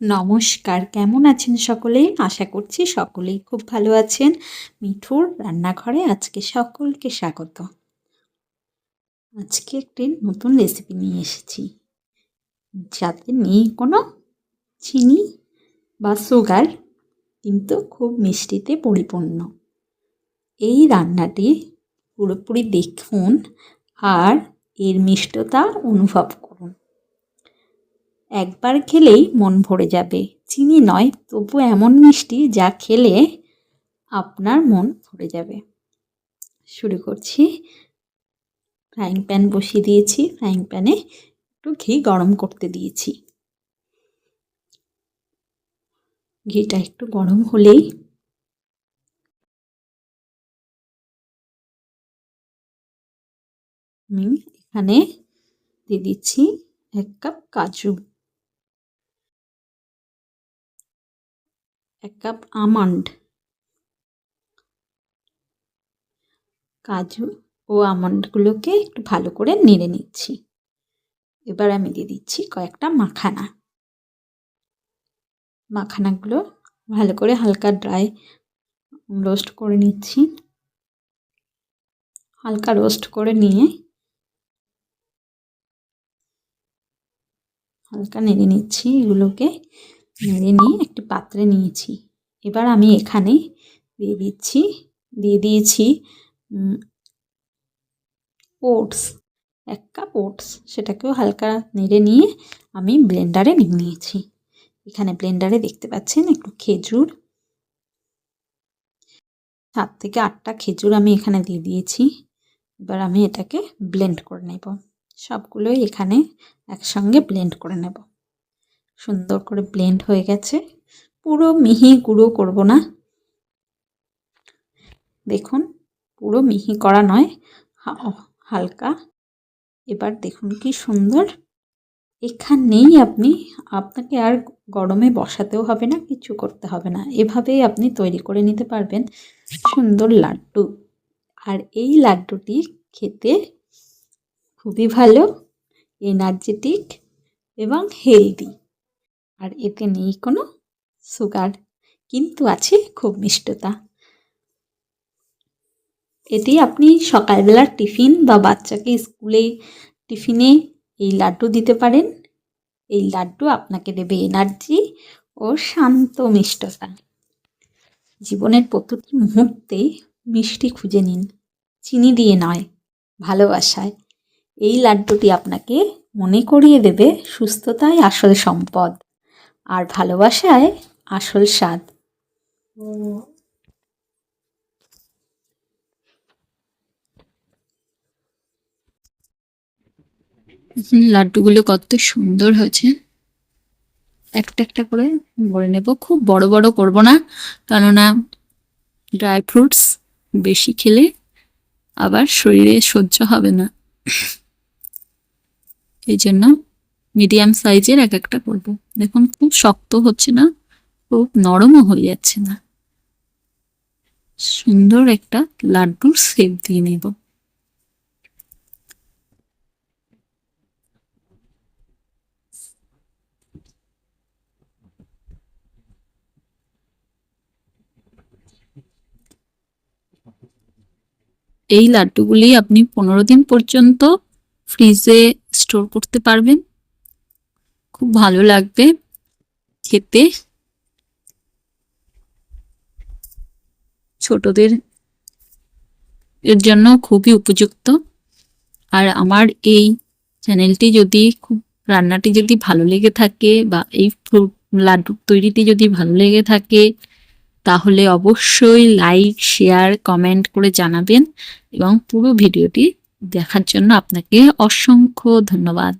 নমস্কার, কেমন আছেন সকলে? আশা করছি সকলেই খুব ভালো আছেন। মিঠুর রান্নাঘরে আজকে সকলকে স্বাগত। আজকে একটি নতুন রেসিপি নিয়ে এসেছি। যাতে নেই কোনো চিনি বা সুগার কিন্তু খুব মিষ্টিতে পরিপূর্ণ। এই রান্নাটি পুরোপুরি দেখুন আর এর মিষ্টতা অনুভব করুন। একবার খেলেই মন ভরে যাবে। চিনি নয়, তবু এমন মিষ্টি যা খেলে আপনার মন ভরে যাবে। শুরু করছি। ফ্রাইং প্যান বসিয়ে দিয়েছি। ফ্রাইং প্যানে একটু ঘি গরম করতে দিয়েছি। ঘিটা একটু গরম হলেই আমি এখানে দিয়ে দিচ্ছি এক কাপ কাজু। এক কাপ আমন্ড। কাজু ও আমন্ডগুলোকে একটু ভালো করে নেড়ে নিচ্ছি। এবার আমি দিয়ে দিচ্ছি কয়েকটা মাখানা। মাখানাগুলো ভালো করে হালকা ড্রাই রোস্ট করে নিচ্ছি। হালকা রোস্ট করে নিয়ে হালকা নেড়ে নিচ্ছি। এগুলোকে নেড়ে নিয়ে একটি পাত্রে নিয়েছি। এবার আমি এখানে দিয়ে দিচ্ছি, দিয়ে দিয়েছি ওটস এক কাপ ওটস সেটাকেও হালকা নেড়ে নিয়ে আমি ব্লেন্ডারে নিয়ে নিয়েছি। এখানে ব্লেন্ডারে দেখতে পাচ্ছেন একটু খেজুর। সাত থেকে আটটা খেজুর আমি এখানে দিয়ে দিয়েছি। এবার আমি এটাকে ব্লেন্ড করে নেব। সবগুলোই এখানে একসঙ্গে ব্লেন্ড করে নেব। সুন্দর করে ব্লেন্ড হয়ে গেছে। পুরো মিহি গুঁড়ো করব না। দেখুন, পুরো মিহি করা নয় হালকা। এবার দেখুন কি সুন্দর। এখানেই আপনি, আপনাকে আর গরমে বসাতেও হবে না, কিছু করতে হবে না। এভাবেই আপনি তৈরি করে নিতে পারবেন সুন্দর লাড্ডু। আর এই লাড্ডুটি খেতে খুবই ভালো, এনার্জেটিক এবং হেলদি। আর এতে নেই কোনো সুগার, কিন্তু আছে খুব মিষ্টতা। এটি আপনি সকালবেলার টিফিন বা বাচ্চাকে স্কুলে টিফিনে এই লাড্ডু দিতে পারেন। এই লাড্ডু আপনাকে দেবে এনার্জি ও শান্ত মিষ্টতা। জীবনের প্রতিটি মুহূর্তে মিষ্টি খুঁজে নিন, চিনি দিয়ে নয়, ভালোবাসায়। এই লাড্ডুটি আপনাকে মনে করিয়ে দেবে সুস্থতাই আসল সম্পদ। আর ভালোবাসায় আসল স্বাদ। লাড্ডুগুলো কত সুন্দর হয়েছে। একটা একটা করে ভরে নেব। খুব বড় বড় করব না, কেননা ড্রাই ফ্রুটস বেশি খেলে আবার শরীরে সহ্য হবে না। এই জন্য মিডিয়াম সাইজের এক একটা করব। দেখুন, খুব শক্ত হচ্ছে না। খুব নরমও হয়ে যাচ্ছে না। সুন্দর একটা লাড্ডুর শেপ দিয়ে নেব। এই লাড্ডুগুলি আপনি পনেরো দিন পর্যন্ত ফ্রিজে স্টোর করতে পারবেন। খুব ভালো লাগবে খেতে। ছোটদের এর জন্য খুবই উপযুক্ত। আর আমার এই চ্যানেলটি যদি খুব, রান্নাটি যদি ভালো লেগে থাকে বা এই লাড্ডু তৈরিটি যদি ভালো লেগে থাকে, তাহলে অবশ্যই লাইক, শেয়ার, কমেন্ট করে জানাবেন এবং পুরো ভিডিওটি দেখার জন্য আপনাকে অসংখ্য ধন্যবাদ।